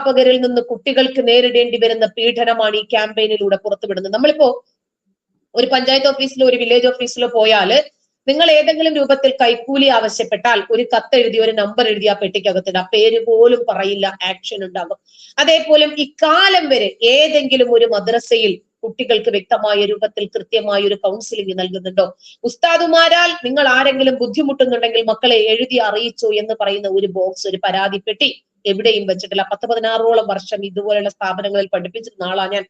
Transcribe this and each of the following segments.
അധ്യാപകരിൽ നിന്ന് കുട്ടികൾക്ക് നേരിടേണ്ടി വരുന്ന പീഡനമാണ് ഈ ക്യാമ്പയിനിലൂടെ പുറത്തുവിടുന്നത്. നമ്മളിപ്പോ ഒരു പഞ്ചായത്ത് ഓഫീസിലോ ഒരു വില്ലേജ് ഓഫീസിലോ പോയാൽ നിങ്ങൾ ഏതെങ്കിലും രൂപത്തിൽ കൈക്കൂലി ആവശ്യപ്പെട്ടാൽ ഒരു കത്ത് എഴുതി ഒരു നമ്പർ എഴുതി ആ പെട്ടിക്കകത്തിടാം പേര് പോലും പറയില്ല ആക്ഷൻ ഉണ്ടാകും അതേപോലെ ഇക്കാലം വരെ ഏതെങ്കിലും ഒരു മദ്രസയിൽ കുട്ടികൾക്ക് വ്യക്തമായ രൂപത്തിൽ കൃത്യമായ ഒരു കൗൺസിലിംഗ് നൽകുന്നുണ്ടോ? ഉസ്താദുമാരാൽ നിങ്ങൾ ആരെങ്കിലും ബുദ്ധിമുട്ടുന്നുണ്ടെങ്കിൽ മക്കളെ എഴുതി അറിയിച്ചോ എന്ന് പറയുന്ന ഒരു ബോക്സ് ഒരു പരാതിപ്പെട്ടി എവിടെയും വെച്ചിട്ടില്ല. പത്ത് പതിനാറോളം വർഷം ഇതുപോലെയുള്ള സ്ഥാപനങ്ങളിൽ പഠിപ്പിച്ചിരുന്ന ആളാ ഞാൻ.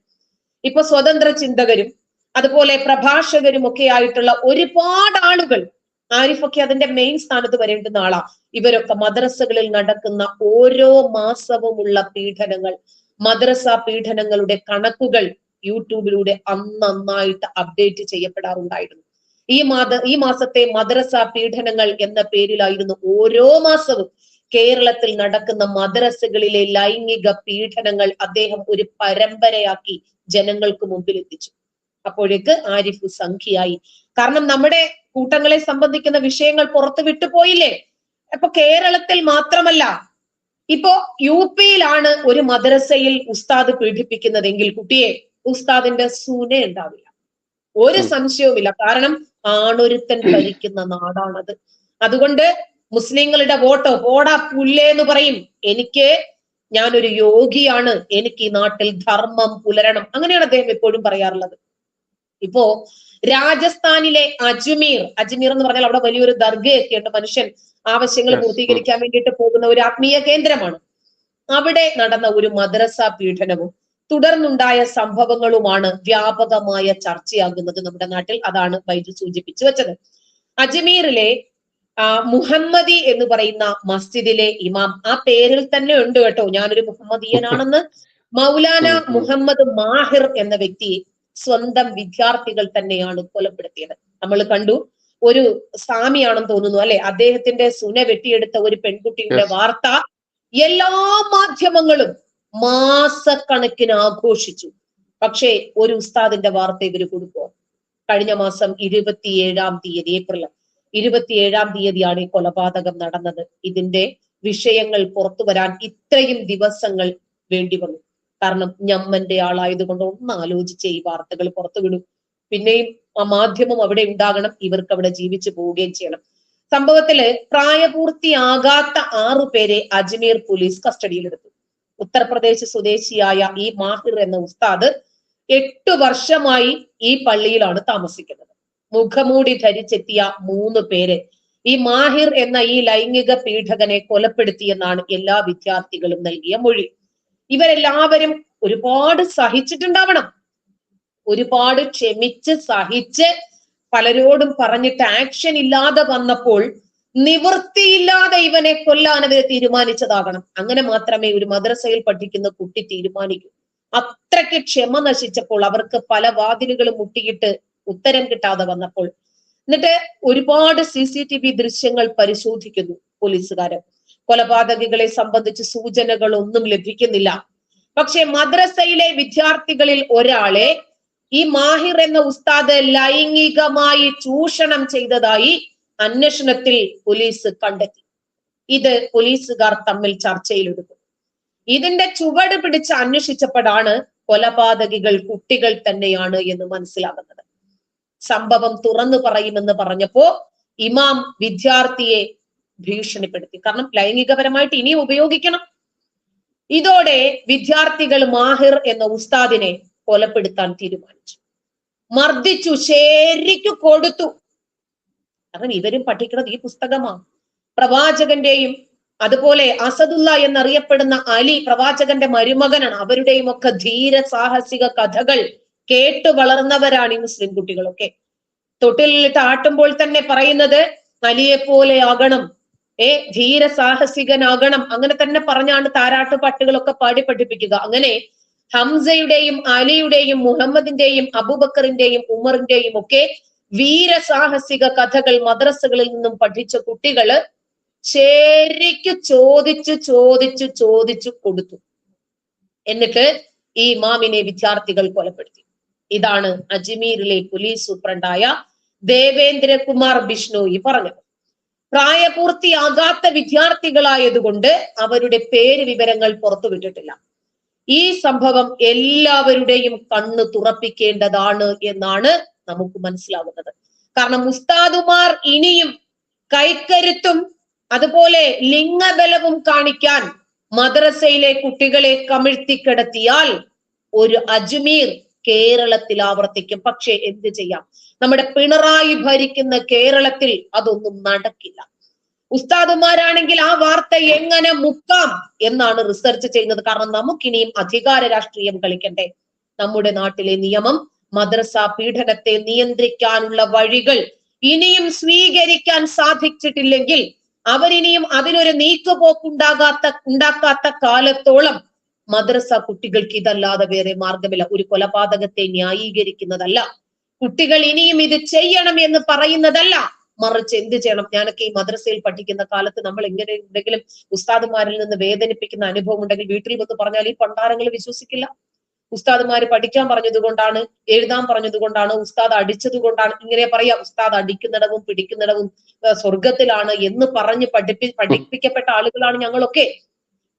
ഇപ്പൊ സ്വതന്ത്ര ചിന്തകരും അതുപോലെ പ്രഭാഷകരും ഒക്കെ ആയിട്ടുള്ള ഒരുപാട് ആളുകൾ ആരിഫൊക്കെ അതിന്റെ മെയിൻ സ്ഥാനത്ത് വരേണ്ടുന്ന ആളാ. ഇവരൊക്കെ മദ്രസകളിൽ നടക്കുന്ന ഓരോ മാസവുമുള്ള പീഡനങ്ങൾ മദ്രസ പീഡനങ്ങളുടെ കണക്കുകൾ യൂട്യൂബിലൂടെ അന്നന്നായിട്ട് അപ്ഡേറ്റ് ചെയ്യപ്പെടാറുണ്ടായിരുന്നു. ഈ മാത ഈ മാസത്തെ മദ്രസ പീഡനങ്ങൾ എന്ന പേരിലായിരുന്നു ഓരോ മാസവും കേരളത്തിൽ നടക്കുന്ന മദ്രസകളിലെ ലൈംഗിക പീഡനങ്ങൾ അദ്ദേഹം ഒരു പരമ്പരയാക്കി ജനങ്ങൾക്ക് മുമ്പിൽ എത്തിച്ചു. അപ്പോഴേക്ക് ആരിഫ് സംഖ്യയായി. കാരണം നമ്മുടെ കൂട്ടങ്ങളെ സംബന്ധിക്കുന്ന വിഷയങ്ങൾ പുറത്തു വിട്ടുപോയില്ലേ അപ്പൊ കേരളത്തിൽ മാത്രമല്ല ഇപ്പോ യു പിയിലാണ് ഒരു മദ്രസയിൽ ഉസ്താദ് പീഡിപ്പിക്കുന്നതെങ്കിൽ കുട്ടിയെ ഉസ്താദിന്റെ സൂന ഉണ്ടാവില്ല. ഒരു സംശയവുമില്ല. കാരണം ആണൊരുത്തൻ ഭരിക്കുന്ന നാടാണത്. അതുകൊണ്ട് മുസ്ലിങ്ങളുടെ വോട്ട് ഓടാ പുല്ലേ എന്ന് പറയും. എനിക്ക് ഞാനൊരു യോഗിയാണ്. എനിക്ക് ഈ നാട്ടിൽ ധർമ്മം പുലരണം. അങ്ങനെയാണ് അദ്ദേഹം എപ്പോഴും പറയാറുള്ളത്. ഇപ്പോ രാജസ്ഥാനിലെ അജ്മീർ അജ്മീർ എന്ന് പറഞ്ഞാൽ അവിടെ വലിയൊരു ദർഗയൊക്കെ ഉണ്ട്. മനുഷ്യൻ ആവശ്യങ്ങൾ. പൂർത്തീകരിക്കാൻ വേണ്ടിയിട്ട് പോകുന്ന ഒരു ആത്മീയ കേന്ദ്രമാണ്. അവിടെ നടന്ന ഒരു മദ്രസ പീഡനവും തുടർന്നുണ്ടായ സംഭവങ്ങളുമാണ് വ്യാപകമായ ചർച്ചയാകുന്നത് നമ്മുടെ നാട്ടിൽ. അതാണ് ബൈജു സൂചിപ്പിച്ചു വെച്ചത്. അജ്മീറിലെ മുഹമ്മദി എന്ന് പറയുന്ന മസ്ജിദിലെ ഇമാം. ആ പേരിൽ തന്നെ ഉണ്ട് കേട്ടോ. ഞാനൊരു മുഹമ്മദീയനാണെന്ന്. മൗലാന. മുഹമ്മദ് മാഹിർ എന്ന വ്യക്തി സ്വന്തം വിദ്യാർത്ഥികൾ തന്നെയാണ് കൊലപ്പെടുത്തിയത്. നമ്മൾ കണ്ടു. ഒരു സ്വാമിയാണെന്ന് തോന്നുന്നു അല്ലെ? അദ്ദേഹത്തിന്റെ സുന വെട്ടിയെടുത്ത ഒരു പെൺകുട്ടിയുടെ വാർത്ത എല്ലാ മാധ്യമങ്ങളും മാസക്കണക്കിന് ആഘോഷിച്ചു. പക്ഷേ ഒരു ഉസ്താദിന്റെ വാർത്ത ഇവർ കൊടുക്കുമോ കഴിഞ്ഞ മാസം ഇരുപത്തിയേഴാം തീയതി ഏപ്രിൽ ഇരുപത്തിയേഴാം തീയതിയാണ് ഈ കൊലപാതകം നടന്നത്. ഇതിന്റെ വിഷയങ്ങൾ പുറത്തു വരാൻ ഇത്രയും ദിവസങ്ങൾ വേണ്ടി വന്നു. കാരണം ഞമ്മന്റെ ആളായതുകൊണ്ട് ഒന്ന് ആലോചിച്ച് ഈ വാർത്തകൾ പുറത്തു വിടും. പിന്നെയും ആ മാധ്യമം അവിടെ ഉണ്ടാകണം ഇവർക്ക് അവിടെ ജീവിച്ചു പോവുകയും ചെയ്യണം. സംഭവത്തിൽ പ്രായപൂർത്തിയാകാത്ത ആറു പേരെ അജ്മീർ പോലീസ് കസ്റ്റഡിയിലെടുത്തു. ഉത്തർപ്രദേശ് സ്വദേശിയായ ഈ മാഹിർ എന്ന ഉസ്താദ് എട്ടു വർഷമായി ഈ പള്ളിയിലാണ് താമസിക്കുന്നത്. മുഖമൂടി ധരിച്ചെത്തിയ മൂന്ന് പേര് ഈ മാഹിർ എന്ന ഈ ലൈംഗിക പീഡകനെ കൊലപ്പെടുത്തിയെന്നാണ് എല്ലാ വിദ്യാർത്ഥികളും നൽകിയ മൊഴി. ഇവരെല്ലാവരും ഒരുപാട് സഹിച്ചിട്ടുണ്ടാവണം. ഒരുപാട് ക്ഷമിച്ച് സഹിച്ച് പലരോടും പറഞ്ഞിട്ട് ആക്ഷൻ ഇല്ലാതെ വന്നപ്പോൾ നിവൃത്തിയില്ലാതെ ഇവനെ കൊല്ലാൻ അവരെ തീരുമാനിച്ചതാകണം. അങ്ങനെ മാത്രമേ ഒരു മദ്രസയിൽ പഠിക്കുന്ന കുട്ടി തീരുമാനിക്കൂ. അത്രയ്ക്ക് ക്ഷമ നശിച്ചപ്പോൾ അവർക്ക് പല വാതിലുകളും മുട്ടിയിട്ട് ഉത്തരം കിട്ടാതെ വന്നപ്പോൾ എന്നിട്ട് ഒരുപാട് സി സി ടി വി ദൃശ്യങ്ങൾ പരിശോധിക്കുന്നു പോലീസുകാർ കൊലപാതകികളെ സംബന്ധിച്ച് സൂചനകൾ ഒന്നും ലഭിക്കുന്നില്ല. പക്ഷെ മദ്രസയിലെ വിദ്യാർത്ഥികളിൽ ഒരാളെ ഈ മാഹിർ എന്ന ഉസ്താദ് ലൈംഗികമായി ചൂഷണം ചെയ്തതായി അന്വേഷണത്തിൽ പോലീസ് കണ്ടെത്തി. ഇത് പോലീസുകാർ തമ്മിൽ ചർച്ചയിലെടുക്കും. ഇതിന്റെ ചുവട് പിടിച്ച് അന്വേഷിച്ചപ്പോഴാണ് കൊലപാതകികൾ കുട്ടികൾ തന്നെയാണ് എന്ന് മനസ്സിലാകുന്നത്. സംഭവം തുറന്നു പറയുമെന്ന് പറഞ്ഞപ്പോ ഇമാം വിദ്യാർത്ഥിയെ ഭീഷണിപ്പെടുത്തി. കാരണം ലൈംഗികപരമായിട്ട് ഇനി ഉപയോഗിക്കണം. ഇതോടെ വിദ്യാർത്ഥികൾ മാഹിർ എന്ന ഉസ്താദിനെ കൊലപ്പെടുത്താൻ തീരുമാനിച്ചു. മർദ്ദിച്ചു ശരിക്കു കൊടുത്തു. കാരണം ഇവരും പഠിക്കുന്നത് ഈ പുസ്തകമാണ്. പ്രവാചകന്റെയും അതുപോലെ അസദുല്ല എന്നറിയപ്പെടുന്ന അലി പ്രവാചകന്റെ മരുമകനാണ്. അവരുടെയും ഒക്കെ ധീര സാഹസിക കഥകൾ കേട്ടു വളർന്നവരാണ് ഈ മുസ്ലിം കുട്ടികളൊക്കെ. തൊട്ടിലിട്ട് ആട്ടുമ്പോൾ തന്നെ പറയുന്നത് നലിയെ പോലെ ആകണം. ഏ ധീര സാഹസികനാകണം അങ്ങനെ തന്നെ പറഞ്ഞാണ് താരാട്ട് പാട്ടുകളൊക്കെ പാടി പഠിപ്പിക്കുക. അങ്ങനെ ഹംസയുടെയും അലിയുടെയും മുഹമ്മദിന്റെയും അബൂബക്കറിന്റെയും ഉമറിന്റെയും ഒക്കെ വീര സാഹസിക കഥകൾ മദ്രസകളിൽ നിന്നും പഠിച്ച കുട്ടികൾ ശരിക്കു ചോദിച്ചു ചോദിച്ചു ചോദിച്ചു കൊടുത്തു. എന്നിട്ട് ഈ ഇമാമിനെ വിദ്യാർത്ഥികൾ കൊലപ്പെടുത്തി. ഇതാണ് അജ്മീറിലെ പോലീസ് സൂപ്രണ്ടായ ദേവേന്ദ്രകുമാർ ബിഷ്ണോയി പറഞ്ഞത്. പ്രായപൂർത്തിയാകാത്ത വിദ്യാർത്ഥികളായതുകൊണ്ട് അവരുടെ പേര് വിവരങ്ങൾ പുറത്തുവിട്ടിട്ടില്ല. ഈ സംഭവം എല്ലാവരുടെയും കണ്ണ് തുറപ്പിക്കേണ്ടതാണ് എന്നാണ് നമുക്ക് മനസ്സിലാവുന്നത്. കാരണം മുസ്താദുമാർ ഇനിയും കൈക്കരുത്തും അതുപോലെ ലിംഗബലവും കാണിക്കാൻ മദ്രസയിലെ കുട്ടികളെ കമിഴ്ത്തിക്കിടത്തിയാൽ ഒരു അജ്മീർ കേരളത്തിൽ ആവർത്തിക്കും. പക്ഷെ എന്ത് ചെയ്യാം? നമ്മുടെ പിണറായി ഭരിക്കുന്ന കേരളത്തിൽ അതൊന്നും നടക്കില്ല. ഉസ്താദുമാരാണെങ്കിൽ ആ വാർത്ത എങ്ങനെ മുക്കാം എന്നാണ് റിസർച്ച് ചെയ്യുന്നത്. കാരണം നമുക്കിനിയും അധികാര രാഷ്ട്രീയം കളിക്കണ്ടേ? നമ്മുടെ നാട്ടിലെ നിയമം മദ്രസ പീഡനത്തെ നിയന്ത്രിക്കാനുള്ള വഴികൾ ഇനിയും സ്വീകരിക്കാൻ സാധിച്ചിട്ടില്ലെങ്കിൽ അവരിനിയും അതിനൊരു നീക്കുപോക്കുണ്ടാകാത്ത ഉണ്ടാക്കാത്ത കാലത്തോളം മദ്രസ കുട്ടികൾക്ക് ഇതല്ലാതെ വേറെ മാർഗമില്ല ഒരു കൊലപാതകത്തെ ന്യായീകരിക്കുന്നതല്ല. കുട്ടികൾ ഇനിയും ഇത് ചെയ്യണം എന്ന് പറയുന്നതല്ല. മറിച്ച് എന്ത് ചെയ്യണം? ഞാനൊക്കെ ഈ മദ്രസയിൽ പഠിക്കുന്ന കാലത്ത് നമ്മൾ എങ്ങനെ ഉണ്ടെങ്കിലും ഉസ്താദുമാരിൽ നിന്ന് വേദനിപ്പിക്കുന്ന അനുഭവം ഉണ്ടെങ്കിൽ വീട്ടിൽ വന്ന് പറഞ്ഞാൽ ഈ പണ്ടാരങ്ങൾ വിശ്വസിക്കില്ല. ഉസ്താദുമാര് പഠിക്കാൻ പറഞ്ഞത് കൊണ്ടാണ് എഴുതാൻ പറഞ്ഞത് കൊണ്ടാണ് ഉസ്താദ് അടിച്ചത് കൊണ്ടാണ് ഇങ്ങനെ പറയാ. ഉസ്താദ് അടിക്കുന്നിടവും പിടിക്കുന്നിടവും സ്വർഗത്തിലാണ് എന്ന് പറഞ്ഞ് പഠിപ്പി പഠിപ്പിക്കപ്പെട്ട ആളുകളാണ് ഞങ്ങളൊക്കെ.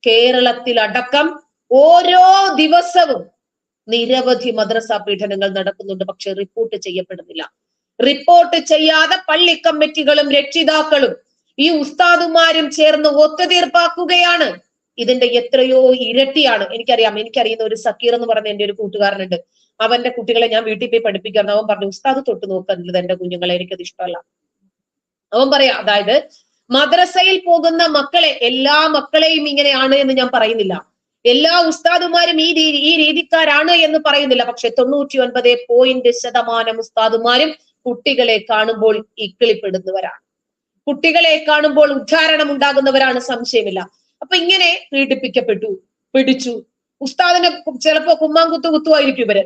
കേരളത്തിലടക്കം ഓരോ ദിവസവും നിരവധി മദ്രസ പീഡനങ്ങൾ നടക്കുന്നുണ്ട് പക്ഷെ റിപ്പോർട്ട് ചെയ്യപ്പെടുന്നില്ല. റിപ്പോർട്ട് ചെയ്യാതെ പള്ളി കമ്മിറ്റികളും രക്ഷിതാക്കളും ഈ ഉസ്താദുമാരും ചേർന്ന് ഒത്തുതീർപ്പാക്കുകയാണ്. ഇതിന്റെ എത്രയോ ഇരട്ടിയാണ്. എനിക്കറിയാം എനിക്കറിയുന്ന ഒരു സക്കീർ എന്ന് പറഞ്ഞ എന്റെ ഒരു കൂട്ടുകാരനുണ്ട്. അവന്റെ കുട്ടികളെ ഞാൻ വീട്ടിൽ പോയി പഠിപ്പിക്കാറുണ്ട് അവൻ പറഞ്ഞു ഉസ്താദ് തൊട്ട് നോക്കരുത് എന്റെ കുഞ്ഞുങ്ങളെ എനിക്കത് ഇഷ്ടമല്ല. അവൻ പറയാ അതായത് മദ്രസയിൽ പോകുന്ന മക്കളെ എല്ലാ മക്കളെയും ഇങ്ങനെയാണ് എന്ന് ഞാൻ പറയുന്നില്ല. എല്ലാ ഉസ്താദുമാരും ഈ രീതി ഈ രീതിക്കാരാണ് എന്ന് പറയുന്നില്ല. പക്ഷെ തൊണ്ണൂറ്റി ഒൻപത് പോയിന്റ് ശതമാനം ഉസ്താദുമാരും കുട്ടികളെ കാണുമ്പോൾ ഇക്കിളിപ്പെടുന്നവരാണ് കുട്ടികളെ കാണുമ്പോൾ ഉദ്ധാരണം ഉണ്ടാകുന്നവരാണ് സംശയമില്ല. അപ്പൊ ഇങ്ങനെ പീഡിപ്പിക്കപ്പെട്ടു പിടിച്ചു. ഉസ്താദിനെ ചിലപ്പോ കുമ്മാങ്കുത്തു കുത്തുമായിരിക്കും ഇവർ.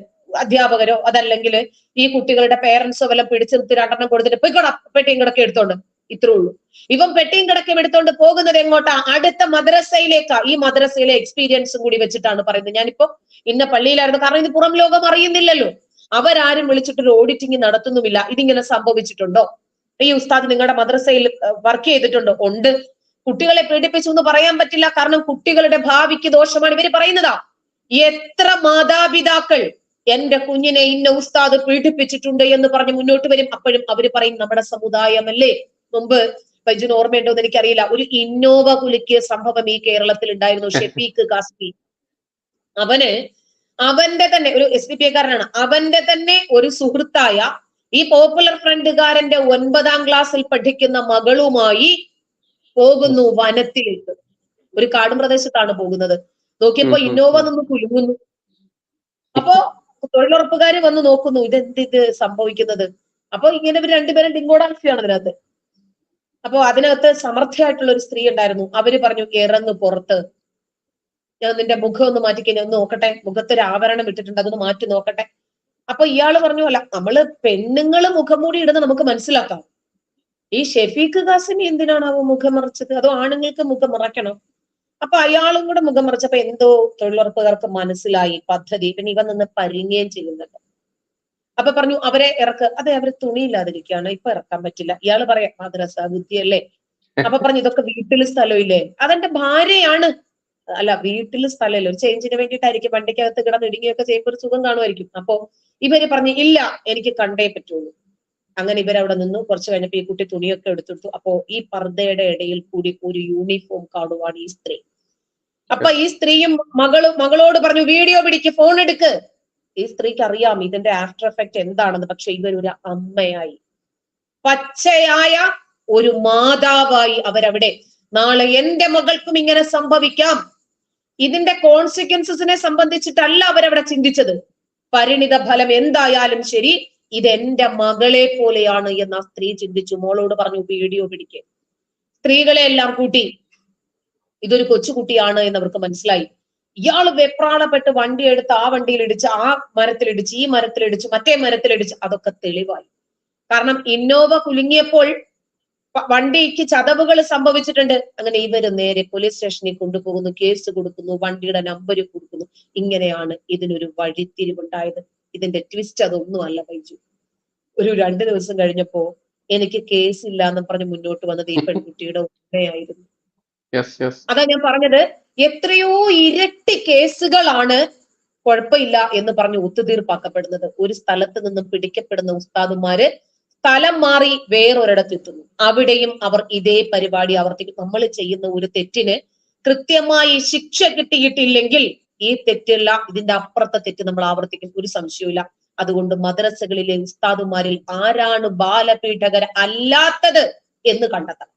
അധ്യാപകരോ അതല്ലെങ്കിൽ ഈ കുട്ടികളുടെ പേരൻസോ വല്ല പിടിച്ചു നിർത്തി രണ്ടെണ്ണം കൊടുത്തിട്ട് പോയിക്കോടാ പെട്ടിയും ഇങ്ങോട്ടൊക്കെ എടുത്തോണ്ട്. ഇത്രേ ഉള്ളൂ ഇവൻ പെട്ടിയും കിടക്കും എടുത്തോണ്ട് പോകുന്നത് എങ്ങോട്ടാ? അടുത്ത മദ്രസയിലേക്കാ. ഈ മദ്രസയിലെ എക്സ്പീരിയൻസും കൂടി വെച്ചിട്ടാണ് പറയുന്നത്. ഞാനിപ്പോ ഇന്ന പള്ളിയിലായിരുന്നു. കാരണം ഇത് പുറം ലോകം അറിയുന്നില്ലല്ലോ. അവരാരും വിളിച്ചിട്ടൊരു ഓഡിറ്റിംഗ് നടത്തുന്നുമില്ല. ഇതിങ്ങനെ സംഭവിച്ചിട്ടുണ്ടോ? ഈ ഉസ്താദ് നിങ്ങളുടെ മദ്രസയിൽ വർക്ക് ചെയ്തിട്ടുണ്ടോ? ഉണ്ട്. കുട്ടികളെ പീഡിപ്പിച്ചു എന്ന് പറയാൻ പറ്റില്ല. കാരണം കുട്ടികളുടെ ഭാവിക്ക് ദോഷമാണ്. ഇവർ പറയുന്നതാ എത്ര മാതാപിതാക്കൾ എന്റെ കുഞ്ഞിനെ ഇന്ന ഉസ്താദ് പീഡിപ്പിച്ചിട്ടുണ്ട് എന്ന് പറഞ്ഞ് മുന്നോട്ട് വരും. അപ്പോഴും അവർ പറയും നമ്മുടെ സമുദായമല്ലേ മുമ്പ് ബൈജുന് ഓർമ്മയുണ്ടോ എന്ന് എനിക്കറിയില്ല. ഒരു ഇന്നോവ കുലുക്കിയ സംഭവം ഈ കേരളത്തിൽ ഉണ്ടായിരുന്നു ഷെഫീഖ് കാസ്മി. അവന് അവന്റെ തന്നെ ഒരു എസ് ഡി പി എക്കാരനാണ് അവന്റെ തന്നെ ഒരു സുഹൃത്തായ ഈ പോപ്പുലർ ഫ്രണ്ടുകാരന്റെ ഒൻപതാം ക്ലാസ്സിൽ പഠിക്കുന്ന മകളുമായി പോകുന്നു വനത്തിലേക്ക്. ഒരു കാടും പ്രദേശത്താണ് പോകുന്നത്. നോക്കിയപ്പോ ഇന്നോവ നിന്ന് കുലുങ്ങുന്നു. അപ്പോ തൊഴിലുറപ്പുകാർ വന്ന് നോക്കുന്നു ഇതെന്ത് ഇത് സംഭവിക്കുന്നത്? അപ്പൊ ഇങ്ങനെ രണ്ടുപേരും ഡിങ്കോടാക്സിയാണ് അതിനകത്ത് അപ്പൊ അതിനകത്ത് സമർത്ഥയായിട്ടുള്ള ഒരു സ്ത്രീ ഉണ്ടായിരുന്നു. അവർ പറഞ്ഞു ഇറങ്ങ് പുറത്ത്. ഞാൻ നിന്റെ മുഖം ഒന്ന് മാറ്റിക്കഴിഞ്ഞ ഒന്ന് നോക്കട്ടെ. മുഖത്തൊരു ആവരണം ഇട്ടിട്ടുണ്ട് അതൊന്ന് മാറ്റി നോക്കട്ടെ. അപ്പൊ ഇയാൾ പറഞ്ഞു അല്ല നമ്മൾ പെണ്ണുങ്ങൾ മുഖം മൂടി ഇടുന്ന നമുക്ക് മനസ്സിലാക്കാം. ഈ ഷെഫീഖ് ഖാസിമി അവ മുഖം മറച്ചത്? അതോ ആണുങ്ങൾക്ക് മുഖം മറയ്ക്കണം? അപ്പൊ അയാളും കൂടെ മുഖം മറച്ചപ്പോ എന്തോ തൊഴിലുറപ്പുകാർക്ക് മനസ്സിലായി പദ്ധതി. പിന്നെ ഇവ നിന്ന് പരിങ്ങുകയും ചെയ്യുന്നുണ്ട്. അപ്പൊ പറഞ്ഞു അവരെ ഇറക്ക്. അതെ അവർ തുണിയില്ലാതിരിക്കുകയാണ്. ഇപ്പൊ ഇറക്കാൻ പറ്റില്ല. ഇയാൾ പറയാം മദ്രസ ബുദ്ധിയല്ലേ? അപ്പൊ പറഞ്ഞു ഇതൊക്കെ വീട്ടിൽ സ്ഥലമില്ലേ? അതെന്റെ ഭാര്യയാണ്. അല്ല വീട്ടിൽ സ്ഥലമില്ല. ഒരു ചേഞ്ചിന് വേണ്ടിയിട്ടായിരിക്കും വണ്ടിക്കകത്ത് കിടന്ന് ഇടുങ്ങിയൊക്കെ ചെയ്യുമ്പോൾ ഒരു സുഖം കാണുമായിരിക്കും. അപ്പൊ ഇവർ പറഞ്ഞു ഇല്ല എനിക്ക് കണ്ടേ പറ്റുള്ളൂ. അങ്ങനെ ഇവരവിടെ നിന്നു. കുറച്ച് കഴിഞ്ഞപ്പോ ഈ കുട്ടി തുണിയൊക്കെ എടുത്തിട്ടു. അപ്പോ ഈ പർദ്ദയുടെ ഇടയിൽ കൂടി ഒരു യൂണിഫോം കാണുവാണ് ഈ സ്ത്രീ. അപ്പൊ ഈ സ്ത്രീയും മകൾ മകളോട് പറഞ്ഞു വീഡിയോ പിടിക്ക് ഫോൺ എടുക്ക്. ഈ സ്ത്രീക്ക് അറിയാം ഇതിന്റെ ആഫ്റ്റർ എഫക്റ്റ് എന്താണെന്ന്. പക്ഷെ ഇവരൊരു അമ്മയായി. പച്ചയായ ഒരു മാതാവായി അവരവിടെ. നാളെ എന്റെ മകൾക്കും ഇങ്ങനെ സംഭവിക്കാം. ഇതിന്റെ കോൺസിക്വൻസസിനെ സംബന്ധിച്ചിട്ടല്ല അവരവിടെ ചിന്തിച്ചത്. പരിണിത ഫലം എന്തായാലും ശരി ഇത് എന്റെ മകളെ പോലെയാണ് എന്ന് ആ സ്ത്രീ ചിന്തിച്ചു. മോളോട് പറഞ്ഞു വീഡിയോ പിടിക്ക്. സ്ത്രീകളെ എല്ലാം കൂട്ടി ഇതൊരു കൊച്ചുകുട്ടിയാണ് എന്ന് അവർക്ക് മനസ്സിലായി. ഇയാൾ വെപ്രാളപ്പെട്ട് വണ്ടി എടുത്ത് ആ വണ്ടിയിൽ ഇടിച്ച് ആ മരത്തിലിടിച്ച് ഈ മരത്തിലിടിച്ച് മറ്റേ മരത്തിലിടിച്ച് അതൊക്കെ തെളിവായി. കാരണം ഇന്നോവ കുലുങ്ങിയപ്പോൾ വണ്ടിക്ക് ചതവുകൾ സംഭവിച്ചിട്ടുണ്ട്. അങ്ങനെ ഇവർ നേരെ പോലീസ് സ്റ്റേഷനിൽ കൊണ്ടുപോകുന്നു കേസ് കൊടുക്കുന്നു വണ്ടിയുടെ നമ്പർ കൊടുക്കുന്നു. ഇങ്ങനെയാണ് ഇതിനൊരു വഴിത്തിരിവുണ്ടായത്. ഇതിന്റെ ട്വിസ്റ്റ് അതൊന്നും അല്ല ബൈജു. ഒരു രണ്ടു ദിവസം കഴിഞ്ഞപ്പോ എനിക്ക് കേസ് എന്ന് പറഞ്ഞ് മുന്നോട്ട് വന്നത് ഈ പെൺകുട്ടിയുടെ ഉമ്മയായിരുന്നു. അതാ ഞാൻ പറഞ്ഞത് എത്രയോ ഇരട്ടി കേസുകളാണ് കുഴപ്പമില്ല എന്ന് പറഞ്ഞ് ഒത്തുതീർപ്പാക്കപ്പെടുന്നത്. ഒരു സ്ഥലത്ത് നിന്നും പിടിക്കപ്പെടുന്ന ഉസ്താദുമാര് സ്ഥലം മാറി വേറൊരിടത്തെത്തുന്നു. അവിടെയും അവർ ഇതേ പരിപാടി ആവർത്തിക്കും. നമ്മൾ ചെയ്യുന്ന ഒരു തെറ്റിന് കൃത്യമായി ശിക്ഷ കിട്ടിയിട്ടില്ലെങ്കിൽ ഈ തെറ്റല്ല ഇതിന്റെ അപ്പുറത്തെ തെറ്റ് നമ്മൾ ആവർത്തിക്കും. ഒരു സംശയമില്ല അതുകൊണ്ട് മദ്രസകളിലെ ഉസ്താദുമാരിൽ ആരാണ് ബാലപീഠകർ അല്ലാത്തത് എന്ന് കണ്ടെത്തണം.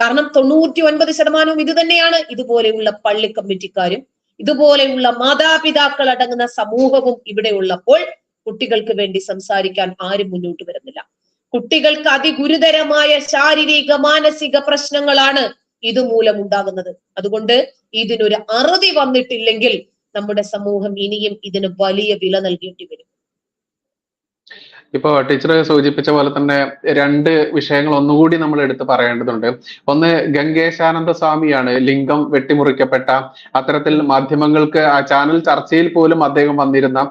കാരണം തൊണ്ണൂറ്റി ഒൻപത് ശതമാനവും ഇത് തന്നെയാണ്. ഇതുപോലെയുള്ള പള്ളി കമ്മിറ്റിക്കാരും ഇതുപോലെയുള്ള മാതാപിതാക്കൾ അടങ്ങുന്ന സമൂഹവും ഇവിടെ ഉള്ളപ്പോൾ കുട്ടികൾക്ക് വേണ്ടി സംസാരിക്കാൻ ആരും മുന്നോട്ട് വരുന്നില്ല. കുട്ടികൾക്ക് അതിഗുരുതരമായ ശാരീരിക മാനസിക പ്രശ്നങ്ങളാണ് ഇതുമൂലം ഉണ്ടാകുന്നത് അതുകൊണ്ട് ഇതിനൊരു അറുതി വന്നിട്ടില്ലെങ്കിൽ നമ്മുടെ സമൂഹം ഇനിയും ഇതിന് വലിയ വില നൽകേണ്ടി വരും. ഇപ്പോ ടീച്ചർ സൂചിപ്പിച്ച പോലെ തന്നെ രണ്ട് വിഷയങ്ങൾ ഒന്നുകൂടി നമ്മൾ എടുത്ത് പറയേണ്ടതുണ്ട്. ഒന്ന് ഗംഗേശാനന്ദ സ്വാമിയാണ് ലിംഗം വെട്ടിമുറിക്കപ്പെട്ട അത്തരത്തിൽ മാധ്യമങ്ങൾക്ക് ആ ചാനൽ ചർച്ചയിൽ പോലും അദ്ദേഹം വന്നിരുന്ന